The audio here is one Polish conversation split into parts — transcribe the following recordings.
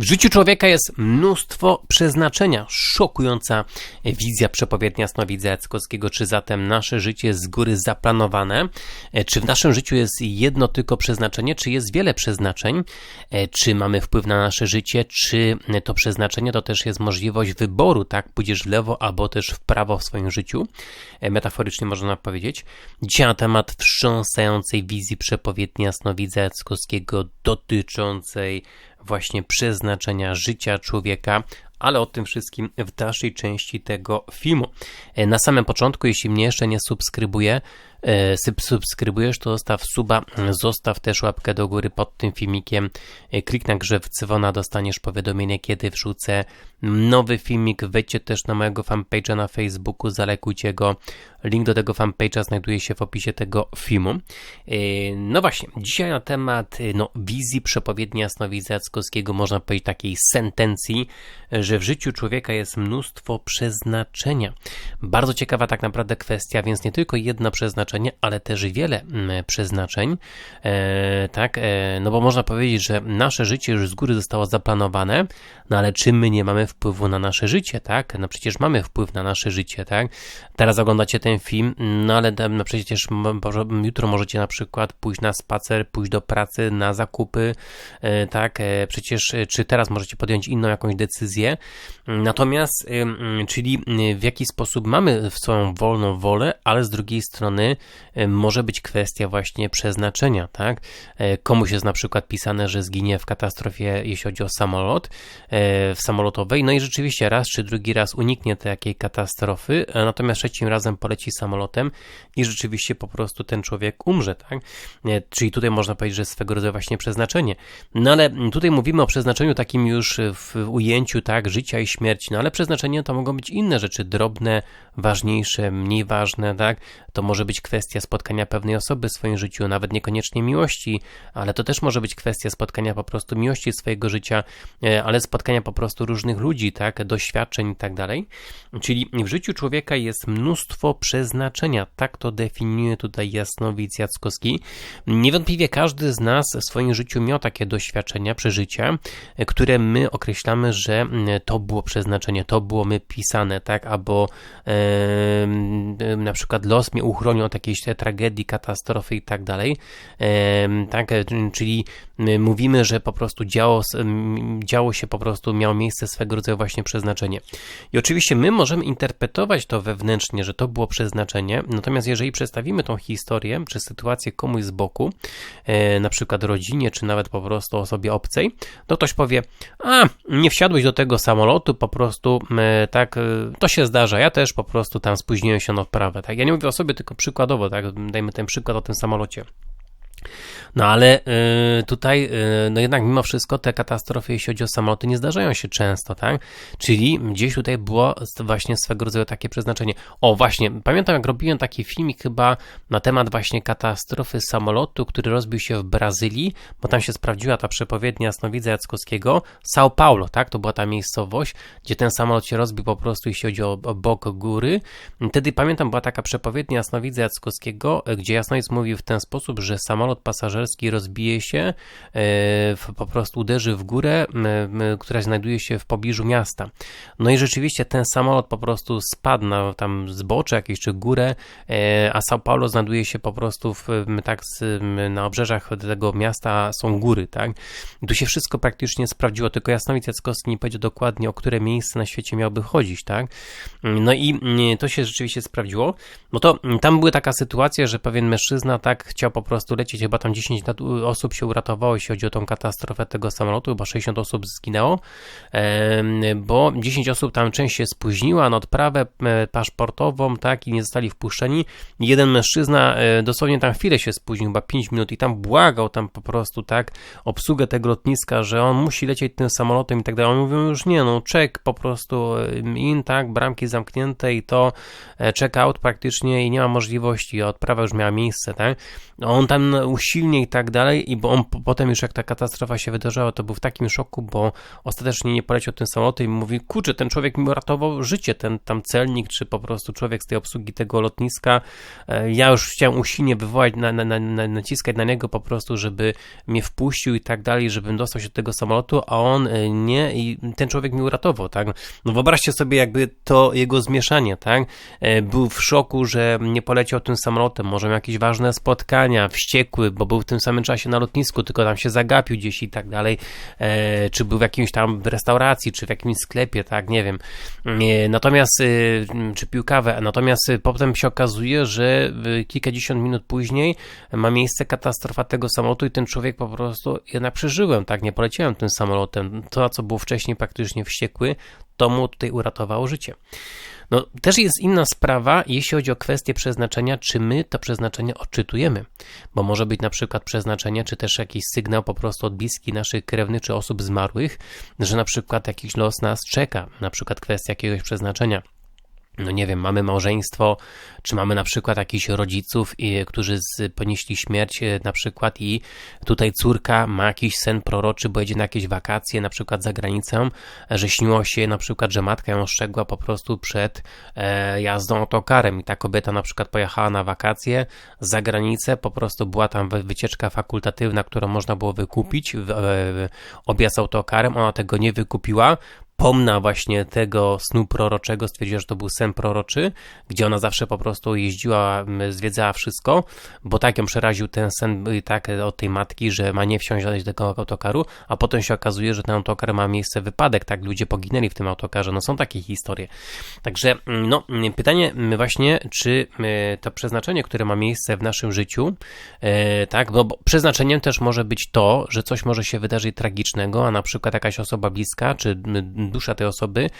W życiu człowieka jest mnóstwo przeznaczenia. Szokująca wizja przepowiednia Snowidza Jackowskiego. Czy zatem nasze życie jest z góry zaplanowane? E, czy w naszym życiu jest jedno tylko przeznaczenie? Czy jest wiele przeznaczeń? E, czy mamy wpływ na nasze życie? Czy to przeznaczenie to też jest możliwość wyboru, tak? Pójdziesz w lewo albo też w prawo w swoim życiu? E, metaforycznie można powiedzieć. Dzisiaj na temat wstrząsającej wizji przepowiednia Snowidza Jackowskiego dotyczącej właśnie przeznaczenia życia człowieka, ale o tym wszystkim w dalszej części tego filmu. E, na samym początku, jeśli mnie jeszcze nie subskrybuje, subskrybujesz, to zostaw suba, zostaw też łapkę do góry pod tym filmikiem, e, klik na grze w dzwona, dostaniesz powiadomienie, kiedy wrzucę nowy filmik, wejdźcie też na mojego fanpage'a na Facebooku, zalekujcie go, link do tego fanpage'a znajduje się w opisie tego filmu. No właśnie, dzisiaj na temat no, wizji przepowiednia Jasnowidza Jackowskiego, można powiedzieć takiej sentencji, że w życiu człowieka jest mnóstwo przeznaczenia. Bardzo ciekawa tak naprawdę kwestia, więc nie tylko jedno przeznaczenie, ale też wiele mm, przeznaczeń. E, tak, e, no bo można powiedzieć, że nasze życie już z góry zostało zaplanowane, no ale czy my nie mamy wpływu na nasze życie, tak? No przecież mamy wpływ na nasze życie, tak? Teraz oglądacie ten film, no ale no przecież jutro możecie na przykład pójść na spacer, pójść do pracy, na zakupy, e, tak? Przecież czy teraz możecie podjąć inną jakąś decyzję, Natomiast, czyli w jaki sposób mamy swoją wolną wolę, ale z drugiej strony może być kwestia właśnie przeznaczenia, tak? E, komuś jest na przykład pisane, że zginie w katastrofie, jeśli chodzi o samolot, e, w samolotowej, no i rzeczywiście raz czy drugi raz uniknie takiej katastrofy, e, natomiast trzecim razem poleci samolotem i rzeczywiście po prostu ten człowiek umrze, tak? Czyli tutaj można powiedzieć, że swego rodzaju właśnie przeznaczenie. No ale tutaj mówimy o przeznaczeniu takim już w ujęciu, tak, życia i śmierci, no ale przeznaczenie to mogą być inne rzeczy, drobne, ważniejsze, mniej ważne, tak? To może być kwestia spotkania pewnej osoby w swoim życiu, nawet niekoniecznie miłości, ale to też może być kwestia spotkania po prostu miłości swojego życia, e, ale spotkania po prostu różnych ludzi, tak? Doświadczeń i tak dalej. Czyli w życiu człowieka jest mnóstwo przeznaczenia, tak to definiuje tutaj Jasnowic Jackowski. Niewątpliwie każdy z nas w swoim życiu miał takie doświadczenia, przeżycia, e, które my określamy, że to było przeznaczenie, to było my pisane, tak, albo e, na przykład los mnie uchronił od jakiejś tragedii, katastrofy i tak dalej, e, tak, czyli mówimy, że po prostu działo, działo się po prostu, miało miejsce swego rodzaju właśnie przeznaczenie. I oczywiście my możemy interpretować to wewnętrznie, że to było przeznaczenie, natomiast jeżeli przedstawimy tą historię, czy sytuację komuś z boku, e, na przykład rodzinie, czy nawet po prostu osobie obcej, to ktoś powie, a, nie wsiadłeś do tego samolotu, po prostu e, tak, e, to się zdarza. Ja też po prostu tam spóźniłem się na odprawę. Tak? Ja nie mówię o sobie, tylko przykładowo, tak? Dajmy ten przykład o tym samolocie. No ale y, tutaj, y, no jednak mimo wszystko te katastrofy, jeśli chodzi o samoloty, nie zdarzają się często, tak? Czyli gdzieś tutaj było właśnie swego rodzaju takie przeznaczenie. O, właśnie, pamiętam jak robiłem taki filmik chyba na temat właśnie katastrofy samolotu, który rozbił się w Brazylii, bo tam się sprawdziła ta przepowiednia Jasnowidza Jackowskiego, São Paulo, tak? To była ta miejscowość, gdzie ten samolot się rozbił po prostu, jeśli chodzi o, o bok góry. Wtedy pamiętam, była taka przepowiednia Jasnowidza Jackowskiego, gdzie Jasnowic mówił w ten sposób, że samolot pasażerski pasażerski rozbije się, e, po prostu uderzy w górę, która znajduje się w pobliżu miasta. No i rzeczywiście ten samolot po prostu spadł na tam zbocze jakieś czy górę, e, a São Paulo znajduje się po prostu w, tak na obrzeżach tego miasta są góry, tak? tu się wszystko praktycznie sprawdziło, tylko Jasnowic Jackowski nie powiedział dokładnie, o które miejsce na świecie miałby chodzić, tak? No i to się rzeczywiście sprawdziło. No to tam była taka sytuacja, że pewien mężczyzna tak chciał po prostu lecieć chyba tam 10 10 osób się uratowało, jeśli chodzi o tą katastrofę tego samolotu, chyba 60 osób zginęło, bo 10 osób tam część się spóźniła na odprawę e, paszportową, tak, i nie zostali wpuszczeni. Jeden mężczyzna e, dosłownie tam chwilę się spóźnił, chyba 5 minut i tam błagał tam po prostu, tak, obsługę tego lotniska, że on musi lecieć tym samolotem i tak dalej. On mówią już nie, no czek po prostu in, tak, bramki zamknięte i to e, check out praktycznie i nie ma możliwości, odprawa już miała miejsce, tak. On tam usilnie i tak dalej, i bo on potem już jak ta katastrofa się wydarzyła, to był w takim szoku, bo ostatecznie nie poleciał tym samolotem i mówi, kurczę, ten człowiek mi uratował życie, ten tam celnik, czy po prostu człowiek z tej obsługi tego lotniska, e, ja już chciałem usilnie wywołać, na, na, na, naciskać na niego po prostu, żeby mnie wpuścił i tak dalej, żebym dostał się do tego samolotu, a on e, nie i ten człowiek mi uratował, tak? No wyobraźcie sobie jakby to jego zmieszanie, tak? E, był w szoku, że nie poleciał tym samolotem, może miał jakieś ważne spotkania, wściekły, bo był w tym samym czasie na lotnisku, tylko tam się zagapił gdzieś i tak dalej, e, czy był w jakimś tam restauracji, czy w jakimś sklepie, tak? Nie wiem. Natomiast, czy pił kawę, natomiast potem się okazuje, że kilkadziesiąt minut później ma miejsce katastrofa tego samolotu i ten człowiek po prostu, jednak przeżyłem, tak? Nie poleciałem tym samolotem. To, co było wcześniej praktycznie wściekły, to mu tutaj uratowało życie. No, też jest inna sprawa, jeśli chodzi o kwestię przeznaczenia, czy my to przeznaczenie odczytujemy, bo może być na przykład przeznaczenie, czy też jakiś sygnał po prostu od bliskich naszych krewnych, czy osób zmarłych, że na przykład jakiś los nas czeka, na przykład kwestia jakiegoś przeznaczenia no nie wiem, mamy małżeństwo, czy mamy na przykład jakichś rodziców, którzy ponieśli śmierć e, na przykład i tutaj córka ma jakiś sen proroczy, bo jedzie na jakieś wakacje, na przykład za granicę, że śniło się na przykład, że matka ją ostrzegła po prostu przed e, jazdą autokarem. I ta kobieta na przykład pojechała na wakacje za granicę, po prostu była tam wycieczka fakultatywna, którą można było wykupić, objazd autokarem, ona tego nie wykupiła, pomna właśnie tego snu proroczego, stwierdziła, że to był sen proroczy, gdzie ona zawsze po prostu jeździła, zwiedzała wszystko, bo tak ją przeraził ten sen y, tak od tej matki, że ma nie wsiąść do tego autokaru, a potem się okazuje, że ten autokar ma miejsce wypadek, tak, ludzie poginęli w tym autokarze, no są takie historie. Także, no, pytanie właśnie, czy to przeznaczenie, które ma miejsce w naszym życiu, e, tak, bo przeznaczeniem też może być to, że coś może się wydarzyć tragicznego, a na przykład jakaś osoba bliska, czy dusza tej osoby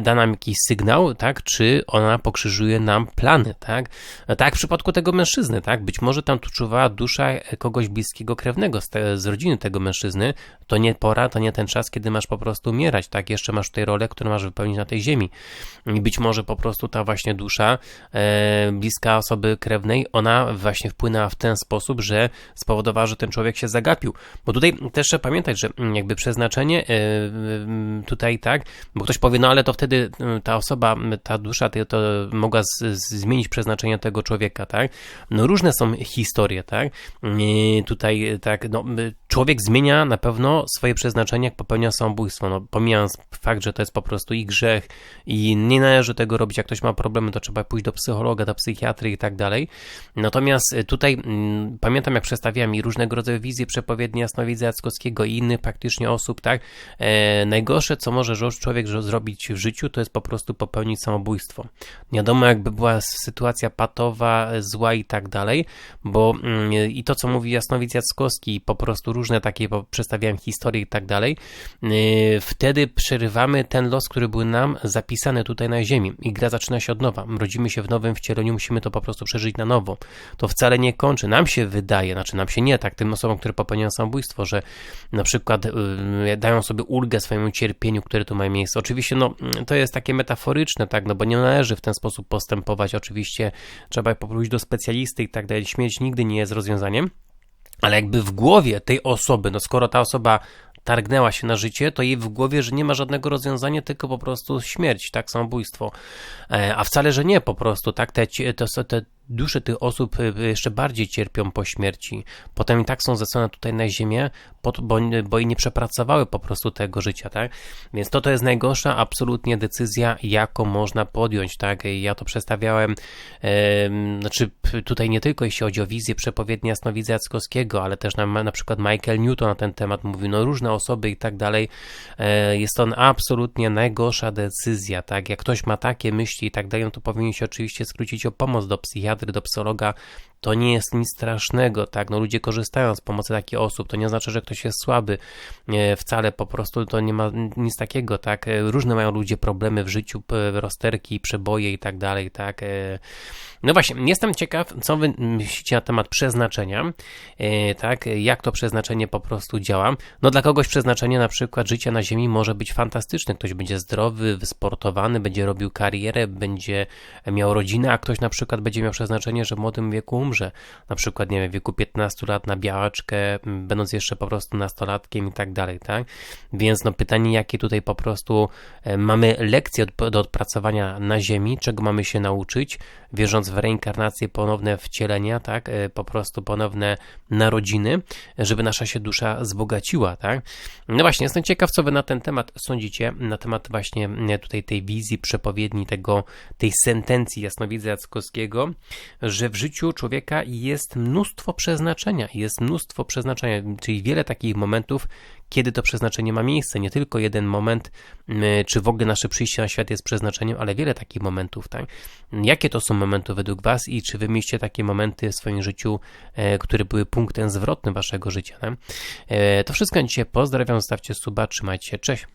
da nam jakiś sygnał, tak, czy ona pokrzyżuje nam plany, tak, tak w przypadku tego mężczyzny, tak, być może tam tu czuwała dusza kogoś bliskiego krewnego z, te, z rodziny tego mężczyzny, to nie pora, to nie ten czas, kiedy masz po prostu umierać, tak, jeszcze masz tutaj rolę, którą masz wypełnić na tej ziemi. I być może po prostu ta właśnie dusza e, bliska osoby krewnej, ona właśnie wpłynęła w ten sposób, że spowodowała, że ten człowiek się zagapił, bo tutaj też trzeba pamiętać, że jakby przeznaczenie e, tutaj tak? Bo ktoś powie, no ale to wtedy y, ta osoba, ta dusza to, to mogła z, z, zmienić przeznaczenie tego człowieka, tak? No różne są historie, tak? I tutaj, tak, no, człowiek zmienia na pewno swoje przeznaczenie, jak popełnia samobójstwo, no pomijając fakt, że to jest po prostu ich grzech i nie należy tego robić, jak ktoś ma problemy, to trzeba pójść do psychologa, do psychiatry i tak dalej. Natomiast tutaj mm, pamiętam, jak przedstawiałem i różnego rodzaju wizje przepowiedni jasnowidza Jackowskiego i innych praktycznie osób, tak? E, najgorsze, co może człowiek zrobić w życiu, to jest po prostu popełnić samobójstwo. Nie wiadomo, jakby była sytuacja patowa, zła i tak dalej, bo mm, i to, co mówi Jasnowic Jackowski, po prostu różne takie, bo przedstawiałem historie i tak dalej, y, wtedy przerywamy ten los, który był nam zapisany tutaj na ziemi i gra zaczyna się od nowa. Rodzimy się w nowym wcieleniu, musimy to po prostu przeżyć na nowo. To wcale nie kończy. Nam się wydaje, znaczy nam się nie tak, tym osobom, które popełniają samobójstwo, że na przykład yy, dają sobie ulgę swojemu cierpieniu, które tu ma miejsce. Oczywiście, no, to jest takie metaforyczne, tak, no bo nie należy w ten sposób postępować. Oczywiście trzeba pójść do specjalisty i tak dalej. Śmierć nigdy nie jest rozwiązaniem. Ale jakby w głowie tej osoby, no skoro ta osoba targnęła się na życie, to jej w głowie, że nie ma żadnego rozwiązania, tylko po prostu śmierć, tak, samobójstwo. E, a wcale, że nie po prostu, tak, te, te, te dusze tych osób y, jeszcze bardziej cierpią po śmierci. Potem i tak są zesłane tutaj na ziemię, bo, bo i nie przepracowały po prostu tego życia, tak? Więc to to jest najgorsza absolutnie decyzja, jaką można podjąć, tak? Ja to przedstawiałem, e, znaczy tutaj nie tylko jeśli chodzi o wizję przepowiedni jasnowidza Jackowskiego, ale też na, na przykład Michael Newton na ten temat mówił, no różne osoby i tak dalej. E, jest to absolutnie najgorsza decyzja, tak? Jak ktoś ma takie myśli i tak dalej, no to powinien się oczywiście skrócić o pomoc do psychiatry, psychiatry, do psychologa, to nie jest nic strasznego, tak? No ludzie korzystają z pomocy takich osób, to nie znaczy, że ktoś jest słaby, wcale po prostu to nie ma nic takiego, tak? Różne mają ludzie problemy w życiu, rozterki, przeboje i tak dalej, tak? E, no właśnie, jestem ciekaw, co wy myślicie na temat przeznaczenia, e, tak? Jak to przeznaczenie po prostu działa. No dla kogoś przeznaczenie na przykład życia na ziemi może być fantastyczne, ktoś będzie zdrowy, wysportowany, będzie robił karierę, będzie miał rodzinę, a ktoś na przykład będzie miał przeznaczenie, że w młodym wieku umrze, na przykład, nie wiem, w wieku 15 lat na białaczkę, będąc jeszcze po prostu nastolatkiem i tak dalej, tak? Więc no pytanie, jakie tutaj po prostu e, mamy lekcje do, odpracowania na ziemi, czego mamy się nauczyć, wierząc w reinkarnację, ponowne wcielenia, tak? E, po prostu ponowne narodziny, żeby nasza się dusza wzbogaciła, tak? No właśnie, jestem ciekaw, co wy na ten temat sądzicie, na temat właśnie tutaj tej wizji, przepowiedni, tego, tej sentencji jasnowidza Jackowskiego, że w życiu człowieka jest mnóstwo przeznaczenia, jest mnóstwo przeznaczenia, czyli wiele takich momentów, kiedy to przeznaczenie ma miejsce. Nie tylko jeden moment, czy w ogóle nasze przyjście na świat jest przeznaczeniem, ale wiele takich momentów. Tak? Jakie to są momenty według Was i czy Wy mieliście takie momenty w swoim życiu, e, które były punktem zwrotnym Waszego życia? Tak? E, to wszystko dzisiaj. Pozdrawiam, zostawcie suba, trzymajcie się, cześć.